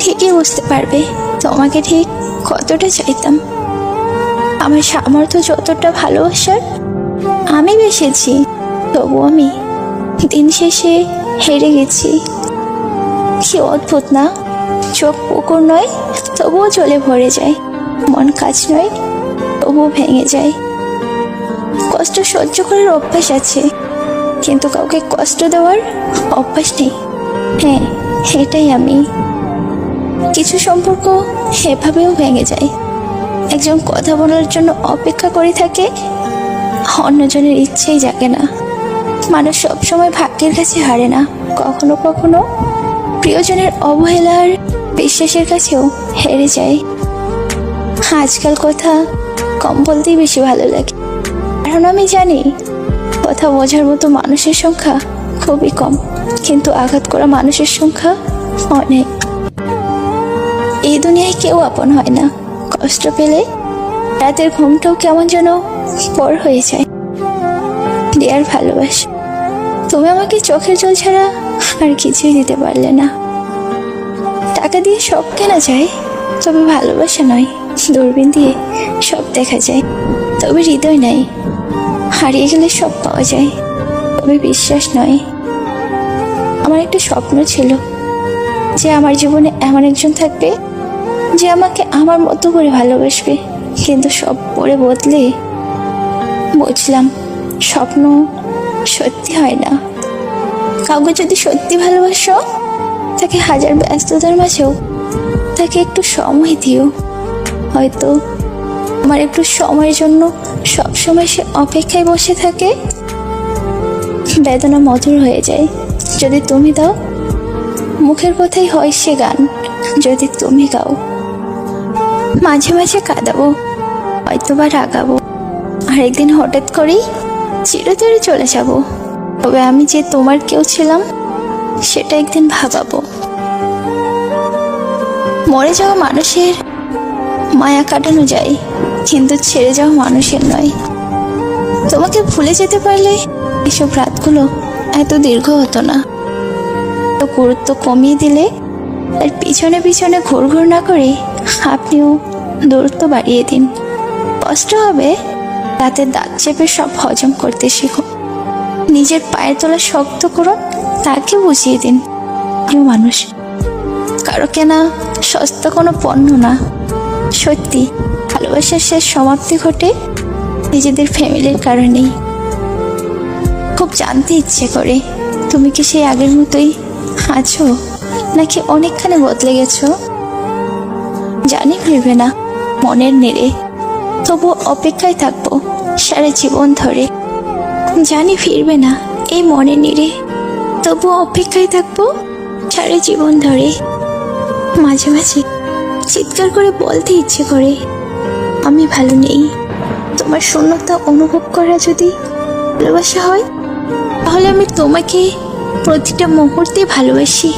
ঠিকই বুঝতে পারবে তোমাকে ঠিক কতটা চাইতাম। আমার সামর্থ্য যতটা ভালোবাসার আমি বেসেছি তবু আমি দিন শেষে হেরে গেছি। কি অদ্ভুত না? চোখ পুকুর নয়, তবুও চলে ভরে যায়। মন কাজ নয়, তবুও ভেঙে যায়। কষ্ট সহ্য করার অভ্যাস আছে, কিন্তু কাউকে কষ্ট দেওয়ার অভ্যাস নেই। হ্যাঁ এটাই আমি। কিছু সম্পর্ক এভাবেও ভেঙে যায়। একজন কথা বলার জন্য অপেক্ষা করে থাকে, অন্যজনের ইচ্ছেই জাগে না। মানুষ সবসময় ভাগ্যের কাছে হারে না। কখনো কখনো প্রিয়জনের অবহেলার বিশ্বাসের কাছেও হেরে যায়। আজকাল কথা কম বলতেই বেশি ভালো লাগে। কারণ আমি জানি, কথা বোঝার মতো মানুষের সংখ্যা খুবই কম। কিন্তু আঘাত করা মানুষের সংখ্যা অনেক। এই দুনিয়ায় কেউ আপন হয় না। কষ্ট পেলে রাতের ঘুমটাও কেমন যেন পর হয়ে যায়। ডিয়ার ভালোবাসা। তুমি আমাকে চোখের জল ছাড়া আর কিছুই দিতে পারলে না। টাকা দিয়ে সব কেনা যায়, তবে ভালোবাসা নয়। দূরবীন দিয়ে সব দেখা যায়, তবে হৃদয় নাই। হারিয়ে গেলে সব পাওয়া যায়, তবে বিশ্বাস নয়। আমার একটা স্বপ্ন ছিল যে আমার জীবনে এমন একজন থাকবে যে আমাকে আমার মতো করে ভালোবাসবে। কিন্তু সব পরে বদলে বুঝলাম, স্বপ্ন সত্যি হয় না। কাউকে যদি সত্যি ভালোবাসো, তাকে হাজার ব্যস্ততার মাঝেও তাকে একটু সময় দিও। হয়তো আমার একটু সময়ের জন্য সব সময় সে অপেক্ষায় বসে থাকে। বেদনা মধুর হয়ে যায়। যদি তুমি দাও, মুখের কথাই হয় সে গান। যদি তুমি গাও মাঝে মাঝে কাঁদাবো হয়তো বা রাগাবো। আর একদিন হঠাৎ করেই চিরতরে চলে যাব। তবে আমি যে তোমার কেউ ছিলাম, সেটা একদিন ভাবাবো। মরে যাওয়া মানুষের মায়া কাটানো যায়, কিন্তু ছেড়ে যাওয়া মানুষের নয়। তোমাকে ভুলে যেতে পারলে এসব রাতগুলো এত দীর্ঘ হতো না। তো গুরুত্ব কমিয়ে দিলে তার পিছনে পিছনে ঘুর ঘুর না করে আপনিও দূরত্ব বাড়িয়ে দিন। কষ্ট হবে তাতে দাঁত চেপে সব হজম করতে শেখো। নিজের পায়ের তলা শক্ত করুন, তাকে বুঝিয়ে দিন। কেউ মানুষ, কারও কেনা সস্তা কোনো পণ্য না। সত্যি, ভালোবাসার শেষ সমাপ্তি ঘটে নিজেদের ফ্যামিলির কারণেই। খুব জানতে ইচ্ছে করে, তুমি কি সেই আগের মতোই আছো? নাকি অনেকখানি বদলে গেছো? জানি ফিরবে না, মনের নেড়ে। তবু অপেক্ষায় থাকব সারা জীবন ধরে। জানি ফিরবে না এই মনে নিরে তবু অপেক্ষায় থাকব সারা জীবন ধরে। মাঝে মাঝে চিৎকার করে বলতে ইচ্ছে করে, আমি ভালো নেই। তোমার শূন্যতা অনুভব করা যদি ভালোবাসা হয়, তাহলে আমি তোমাকে প্রতিটা মুহূর্তে ভালোবাসি।